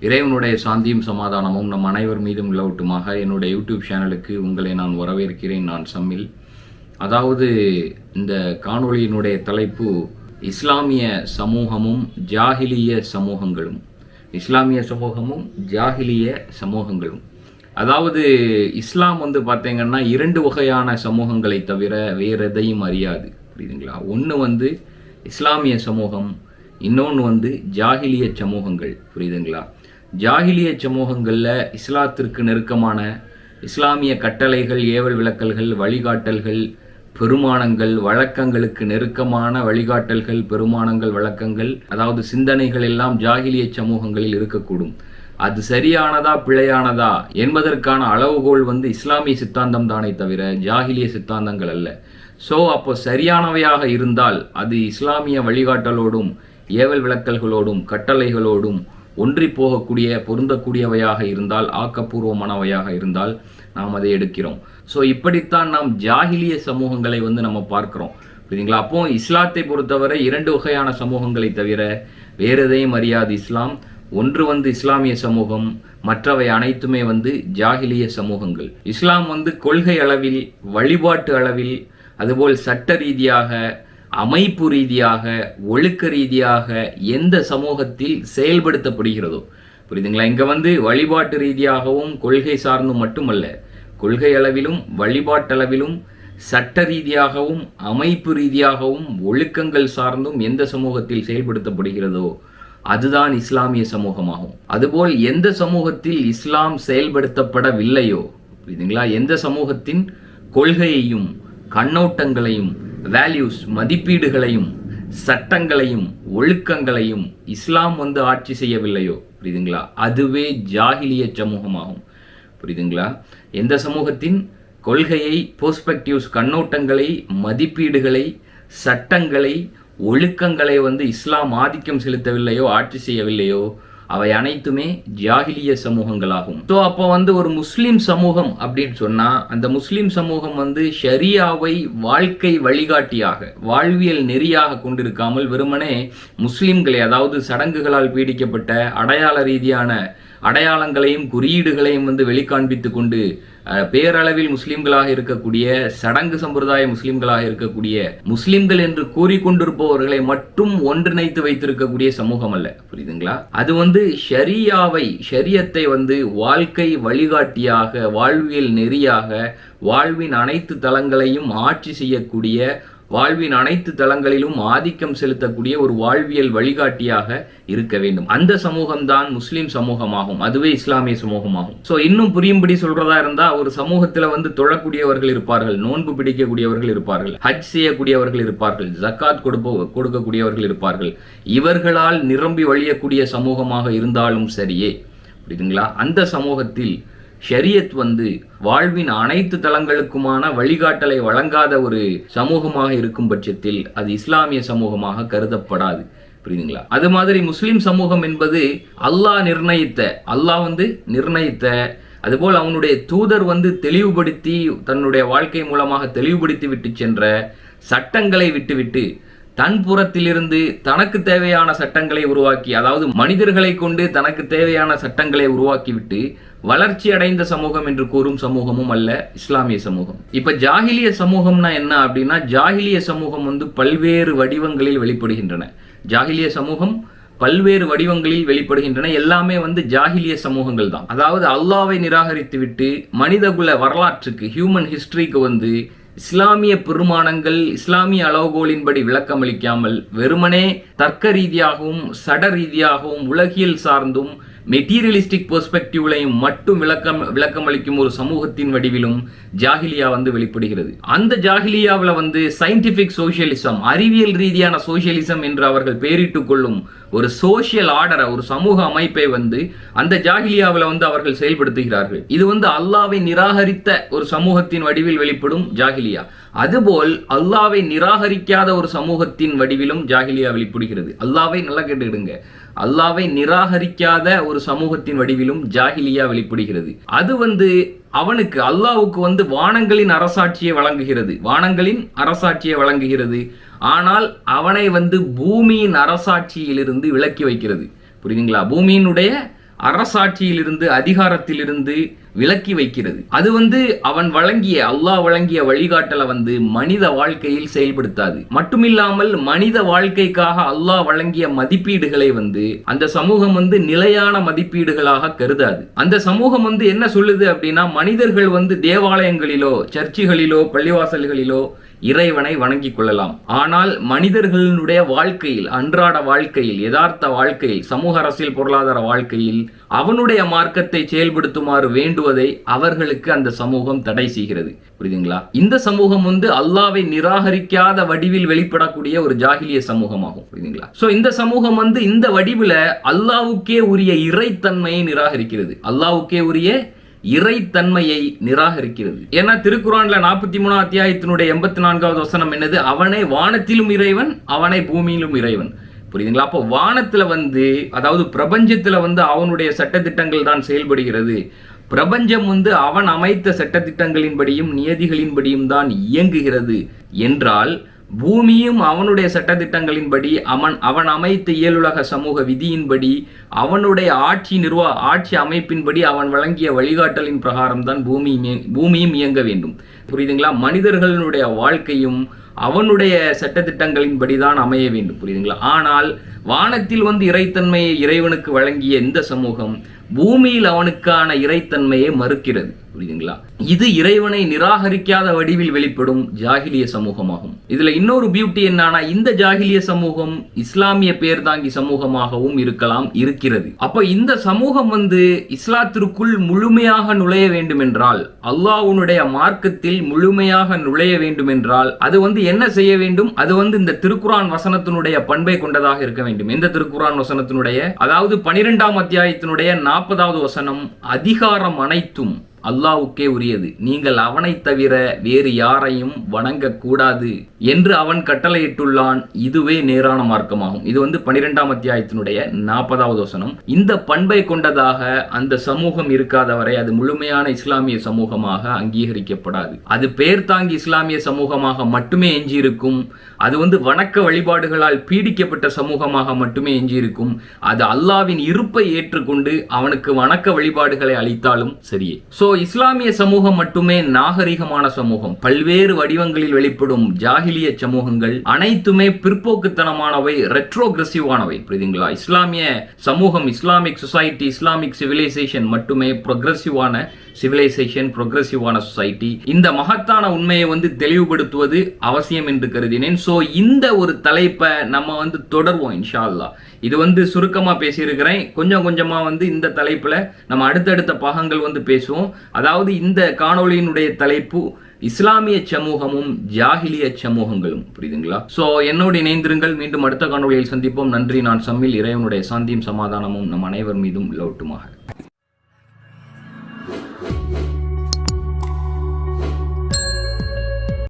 இறைவனுடைய சாந்தியும் சமாதானமும் நம் அனைவர் மீதும் நிலவட்டுமாக என்னுடைய யூடியூப் சேனலுக்கு உங்களை நான் வரவேற்கிறேன் நான் சம்மில். அதாவது இந்த காணொளியினுடைய தலைப்பு இஸ்லாமிய சமூகமும் ஜாகிலிய சமூகங்களும். இஸ்லாமிய சமூகமும் ஜாகிலிய சமூகங்களும். அதாவது இஸ்லாம் வந்து பார்த்தீங்கன்னா இரண்டு வகையான சமூகங்களை தவிர வேறெதையும் அறியாது. புரியுதுங்களா? ஒன்று வந்து இஸ்லாமிய சமூகம் இன்னொன்று வந்து ஜாகிலிய சமூகங்கள். புரியுதுங்களா? ஜாகிலிய சமூகங்களில் இஸ்லாத்திற்கு நெருக்கமான இஸ்லாமிய கட்டளைகள் ஏவல் விளக்கல்கள் வழிகாட்டல்கள் பெருமானங்கள் வழக்கங்களுக்கு நெருக்கமான வழிகாட்டல்கள் பெருமானங்கள் வழக்கங்கள் அதாவது சிந்தனைகள் எல்லாம் ஜாகிலிய சமூகங்களில் இருக்கக்கூடும். அது சரியானதா பிழையானதா என்பதற்கான அளவுகோல் வந்து இஸ்லாமிய சித்தாந்தம் தானே தவிர ஜாகிலிய சித்தாந்தங்கள் அல்ல. ஸோ அப்போ சரியானவையாக இருந்தால் அது இஸ்லாமிய வழிகாட்டலோடும் ஏவல் விளக்கல்களோடும் கட்டளைகளோடும் ஒன்றி போகக்கூடிய பொருந்தக்கூடியவையாக இருந்தால் ஆக்கப்பூர்வமானவையாக இருந்தால் நாம் அதை எடுக்கிறோம். ஸோ இப்படித்தான் நாம் ஜாகிலிய சமூகங்களை வந்து நம்ம பார்க்குறோம். புரியுதுங்களா? அப்போ இஸ்லாத்தை பொறுத்தவரை இரண்டு வகையான சமூகங்களை தவிர வேறு எதையும் அறியாது இஸ்லாம். ஒன்று வந்து இஸ்லாமிய சமூகம் மற்றவை அனைத்துமே வந்து ஜாகிலிய சமூகங்கள். இஸ்லாம் வந்து கொள்கை அளவில் வழிபாட்டு அளவில் அதுபோல் சட்ட ரீதியாக அமைப்பு ரீதியாக ஒழுக்க ரீதியாக எந்த சமூகத்தில் செயல்படுத்தப்படுகிறதோ. புரியுதுங்களா? இங்கே வந்து வழிபாட்டு ரீதியாகவும் கொள்கை சார்ந்தும் மட்டுமல்ல. கொள்கை அளவிலும் வழிபாட்டளவிலும் சட்ட ரீதியாகவும் அமைப்பு ரீதியாகவும் ஒழுக்கங்கள் சார்ந்தும் எந்த சமூகத்தில் செயல்படுத்தப்படுகிறதோ அதுதான் இஸ்லாமிய சமூகமாகும். அதுபோல் எந்த சமூகத்தில் இஸ்லாம் செயல்படுத்தப்படவில்லையோ புரியுதுங்களா? எந்த சமூகத்தின் கொள்கையையும் கண்ணோட்டங்களையும் வேல்யூஸ் மதிப்பீடுகளையும் சட்டங்களையும் ஒழுக்கங்களையும் இஸ்லாம் வந்து ஆட்சி செய்யவில்லையோ? புரியுதுங்களா? அதுவே ஜாகிலிய சமூகமாகும். புரியுதுங்களா? எந்த சமூகத்தின் கொள்கையை பெர்ஸ்பெக்டிவ்ஸ் கண்ணோட்டங்களை மதிப்பீடுகளை சட்டங்களை ஒழுக்கங்களை வந்து இஸ்லாம் ஆதிக்கம் செலுத்தவில்லையோ ஆட்சி செய்யவில்லையோ? அவை அனைத்துமே ஜாகிலிய சமூகங்களாகும். ஸோ அப்போ வந்து ஒரு முஸ்லீம் சமூகம் அப்படின்னு சொன்னா அந்த முஸ்லீம் சமூகம் வந்து ஷரியாவை வாழ்க்கை வழிகாட்டியாக வாழ்வியல் நெறியாக கொண்டிருக்காமல் வெறுமனே முஸ்லீம்களை அதாவது சடங்குகளால் பீடிக்கப்பட்ட அடையாள ரீதியான அடையாளங்களையும் குறியீடுகளையும் வந்து வெளிக்காண்பித்து கொண்டு பேரளவில் முஸ்லிம்களாக இருக்கக்கூடிய சடங்கு சம்பிரதாய முஸ்லிம்களாக இருக்கக்கூடிய முஸ்லிம்கள் என்று கூறிக்கொண்டிருப்பவர்களை மட்டும் ஒன்றிணைத்து வைத்திருக்கக்கூடிய சமூகம் அல்ல. புரியுதுங்களா? அது வந்து ஷரியாவை ஷரியத்தை வந்து வாழ்க்கை வழிகாட்டியாக வாழ்வியல் நெறியாக வாழ்வின் அனைத்து தளங்களையும் ஆட்சி செய்யக்கூடிய வாழ்வின் அனைத்து தளங்களிலும் ஆதிக்கம் செலுத்தக்கூடிய ஒரு வாழ்வியல் வழிகாட்டியாக இருக்க வேண்டும். அந்த சமூகம்தான் முஸ்லீம் சமூகமாகும். அதுவே இஸ்லாமிய சமூகமாகும். ஸோ இன்னும் புரியும்படி சொல்றதா இருந்தா ஒரு சமூகத்துல வந்து தொழக்கூடியவர்கள் இருப்பார்கள் நோன்பு பிடிக்கக்கூடியவர்கள் இருப்பார்கள் ஹஜ் செய்யக்கூடியவர்கள் இருப்பார்கள் ஜக்காத் கொடுப்ப கொடுக்கக்கூடியவர்கள் இருப்பார்கள். இவர்களால் நிரம்பி வழியக்கூடிய சமூகமாக இருந்தாலும் சரியே. புரியுதுங்களா? அந்த சமூகத்தில் ஷரியத் வந்து வாழ்வின் அனைத்து தளங்களுக்குமான வழிகாட்டலை வழங்காத ஒரு சமூகமாக இருக்கும் பட்சத்தில் அது இஸ்லாமிய சமூகமாக கருதப்படாது. புரியுதுங்களா? அது மாதிரி முஸ்லீம் சமூகம் என்பது அல்லாஹ் நிர்ணயித்த அல்லாஹ் வந்து நிர்ணயித்த அதுபோல் அவனுடைய தூதர் வந்து தெளிவுபடுத்தி தன்னுடைய வாழ்க்கை மூலமாக தெளிவுபடுத்தி விட்டு சென்ற சட்டங்களை விட்டுவிட்டு தன் புறத்திலிருந்து தனக்கு தேவையான சட்டங்களை உருவாக்கி அதாவது மனிதர்களை கொண்டு தனக்கு தேவையான சட்டங்களை உருவாக்கிவிட்டு வளர்ச்சி அடைந்த சமூகம் என்று கூறும் சமூகமும் அல்ல இஸ்லாமிய சமூகம். இப்ப ஜாகிலிய சமூகம்னா என்ன அப்படின்னா ஜாகிலிய சமூகம் வந்து பல்வேறு வடிவங்களில் வெளிப்படுகின்றன. ஜாகிலிய சமூகம் பல்வேறு வடிவங்களில் வெளிப்படுகின்றன. எல்லாமே வந்து ஜாகிலிய சமூகங்கள் தான். அதாவது அல்லாவை நிராகரித்து விட்டு மனிதகுல வரலாற்றுக்கு ஹியூமன் ஹிஸ்டரிக்கு வந்து இஸ்லாமிய பெருமானங்கள் இஸ்லாமிய அளவுகோலின்படி விளக்கமளிக்காமல் வெறுமனே தர்க்க ரீதியாகவும் சட ரீதியாகவும் உலகியல் சார்ந்தும் மெட்டீரியலிஸ்டிக் பெர்ஸ்பெக்டிவ்லையும் மட்டும் விளக்கம் விளக்கமளிக்கும் ஒரு சமூகத்தின் வடிவிலும் ஜாகிலியா வந்து வெளிப்படுகிறது. அந்த ஜாகிலியாவில் வந்து சயின்டிஃபிக் சோசியலிசம் அறிவியல் ரீதியான சோசியலிசம் என்று அவர்கள் பெயரிட்டுக் கொள்ளும் ஒரு சோஷியல் ஆர்டரை ஒரு சமூக அமைப்பை வந்து அந்த ஜாகிலியாவில் வந்து அவர்கள் செயல்படுத்துகிறார்கள். இது வந்து அல்லாவை நிராகரித்த ஒரு சமூகத்தின் வடிவில் வெளிப்படும் ஜாகிலியா. அதுபோல் அல்லாவை நிராகரிக்காத ஒரு சமூகத்தின் வடிவிலும் ஜாகிலியா வெளிப்படுகிறது. அல்லாவை நல்லா கேட்டுக்கிடுங்க. அல்லாவை நிராகரிக்காத ஒரு சமூகத்தின் வடிவிலும் ஜாகிலியா வெளிப்படுகிறது. அது வந்து அவனுக்கு அல்லாவுக்கு வந்து வானங்களின் அரசாட்சியை வழங்குகிறது. வானங்களின் அரசாட்சியை வழங்குகிறது. ஆனால் அவனை வந்து பூமியின் அரசாட்சியிலிருந்து விலக்கி வைக்கிறது. புரியுதுங்களா? பூமியினுடைய அரசாட்சியிலிருந்து அதிகாரத்திலிருந்து விலக்கி வைக்கிறது. அது வந்து அவன் வழங்கிய அல்லாஹ் வழங்கிய வழிகாட்டலை வந்து மனித வாழ்க்கையில் செயல்படுத்தாது. மட்டுமில்லாமல் மனித வாழ்க்கைக்காக அல்லாஹ் வழங்கிய மதிப்பீடுகளை வந்து அந்த சமூகம் வந்து நிலையான மதிப்பீடுகளாக கருதாது. அந்த சமூகம் வந்து என்ன சொல்லுது அப்படின்னா மனிதர்கள் வந்து தேவாலயங்களிலோ சர்ச்சுகளிலோ பள்ளிவாசல்களிலோ இறைவனை வணங்கிக் கொள்ளலாம். ஆனால் மனிதர்களுடைய வாழ்க்கையில் அன்றாட வாழ்க்கையில் யதார்த்த வாழ்க்கையில் சமூக அரசியல் பொருளாதார வாழ்க்கையில் அவனுடைய மார்க்கத்தை செயல்படுத்துமாறு வேண்டுவதை அவர்களுக்கு அந்த சமூகம் தடை செய்கிறது. புரியுதுங்களா? இந்த சமூகம் வந்து அல்லாவை நிராகரிக்காத வடிவில் வெளிப்படக்கூடிய ஒரு ஜாகிலிய சமூகமாகும். புரியுதுங்களா? சோ இந்த சமூகம் வந்து இந்த வடிவில் அல்லாவுக்கே உரிய இறைத்தன்மையை நிராகரிக்கிறது. அல்லாவுக்கே உரிய இறைத்தன்மையை நிராகரிக்கிறது. ஏன்னா திருக்குறான்ல நாற்பத்தி மூணாம் அத்தியாயத்தினுடைய எண்பத்தி நான்காவது வசனம் என்னது? அவனை வானத்திலும் இறைவன் அவனை பூமியிலும் இறைவன். புரியுதுங்களா? அப்போ வானத்தில் வந்து அதாவது பிரபஞ்சத்தில் வந்து அவனுடைய சட்டத்திட்டங்கள் தான் செயல்படுகிறது. பிரபஞ்சம் வந்து அவன் அமைத்த சட்டத்திட்டங்களின்படியும் நியதிகளின்படியும் தான் இயங்குகிறது. என்றால் பூமியும் அவனுடைய சட்டத்திட்டங்களின்படி அவன் அவன் அமைத்த இயலுலக சமூக விதியின்படி அவனுடைய ஆட்சி நிர்வா ஆட்சி அமைப்பின்படி அவன் வழங்கிய வழிகாட்டலின் பிரகாரம் தான் பூமி பூமியும் இயங்க வேண்டும். புரியுதுங்களா? மனிதர்களுடைய வாழ்க்கையும் அவனுடைய சட்டத்திட்டங்களின்படி தான் அமைய வேண்டும். புரியுதுங்களா? ஆனால் வானத்தில் வந்து இறைத்தன்மையை இறைவனுக்கு வழங்கிய இந்த சமூகம் பூமியில் அவனுக்கான இறைத்தன்மையை மறுக்கிறது. புரியுதுங்களா? இது இறைவனை நிராகரிக்காத வடிவில் வெளிப்படும் ஜாகிலிய சமூகமாகும். இதுல இன்னொரு பியூட்டி என்னன்னா இந்த ஜாகிலிய சமூகம் இஸ்லாமிய பேர் தாங்கி சமூகமாகவும் இருக்கலாம் இருக்கிறது. அப்ப இந்த சமூகம் வந்து இஸ்லாத்திற்குள் முழுமையாக நுழைய வேண்டும் என்றால் அல்லாஹ்வுடைய மார்க்கத்தில் முழுமையாக நுழைய வேண்டும் என்றால் அது வந்து என்ன செய்ய வேண்டும்? அது வந்து இந்த திருக்குரான் வசனத்தினுடைய பண்பை கொண்டதாக இருக்க வேண்டும். எந்த திருக்குரான் வசனத்தினுடைய? அதாவது பனிரெண்டாம் அத்தியாயத்தினுடைய நாற்பதாவது வசனம் அதிகாரம் அனைத்தும் அல்லாவுக்கே உரியது. நீங்கள் அவனைத் தவிர வேறு யாரையும் வணங்கக்கூடாது என்று அவன் கட்டளையிட்டுள்ளான். இதுவே நேரான மார்க்கமாகும். இது வந்து பனிரெண்டாம் அத்தியாயத்தினுடைய நாற்பதாவது வசனம். இந்த பண்பை கொண்டதாக அந்த சமூகம் இருக்காதவரை அது முழுமையான இஸ்லாமிய சமூகமாக அங்கீகரிக்கப்படாது. அது பெயர் தாங்கி இஸ்லாமிய சமூகமாக மட்டுமே எஞ்சியிருக்கும். அது வந்து வணக்க வழிபாடுகளால் பீடிக்கப்பட்ட சமூகமாக மட்டுமே எஞ்சியிருக்கும். அது அல்லாவின் இருப்பை ஏற்றுக்கொண்டு அவனுக்கு வணக்க வழிபாடுகளை அளித்தாலும் சரியே. சோ இஸ்லாமிய சமூகம் மட்டுமே நாகரிகமான சமூகம். பல்வேறு வடிவங்களில் வெளிப்படும் ஜாகிலிய சமூகங்கள் அனைத்துமே பிற்போக்குத்தனமானவை ரெட்ரோகிரசிவானவை புரியுதுங்களா? இஸ்லாமிய சமூகம் இஸ்லாமிக் சொசைட்டி இஸ்லாமிக் சிவிலைசேஷன் மட்டுமே ப்ரொக்ரெசிவான சிவிலைசேஷன் ப்ரொக்ரெசிவான சொசைட்டி இந்த மகத்தான உண்மையை வந்து தெளிவுபடுத்துவது அவசியம் என்று கருதினேன். ஸோ இந்த ஒரு தலைப்பை நம்ம வந்து தொடர்வோம் இன்ஷா அல்லாஹ் இது வந்து சுருக்கமாக பேசியிருக்கிறேன். கொஞ்சம் கொஞ்சமாக வந்து இந்த தலைப்பில் நம்ம அடுத்தடுத்த பாகங்கள் வந்து பேசுவோம். அதாவது இந்த காணொளியினுடைய தலைப்பு இஸ்லாமிய சமூகமும் ஜாகிலிய சமூகங்களும். புரியுதுங்களா? ஸோ என்னோடு இணைந்திருங்கள். மீண்டும் அடுத்த காணொளியில் சந்திப்போம். நன்றி. நான் சம்மில் இறைவனுடைய சாந்தியும் சமாதானமும் நம் அனைவர் மீதும் லவுட்டுமாக